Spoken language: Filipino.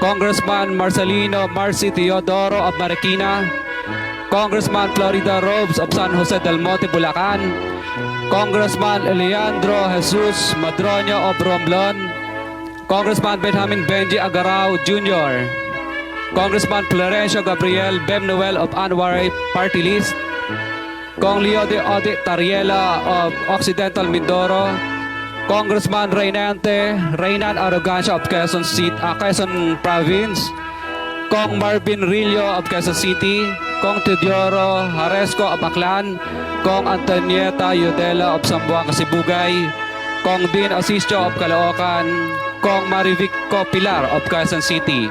Congressman Marcelino Marci Teodoro of Marikina, Congressman Florida Robes of San Jose del Monte, Bulacan, Congressman Leandro Jesus Madroño of Romblon, Congressman Benjamin Benji Agarao Jr., Congressman Florencio Gabriel Bem Noel of Anwar Party List, Kong Leo de Ode Tariela of Occidental Mindoro, Congressman Reynante Reynan Arrogancia of Quezon City, ah, Quezon Province, Kong Marvin Rillo of Quezon City, Kong Teodoro Haresco of Aklan, Kong Antonieta Yudela of Sambuanga Sibugay, Kong Dean Asistio of Caloocan, Kong Marivic Pilar of Quezon City.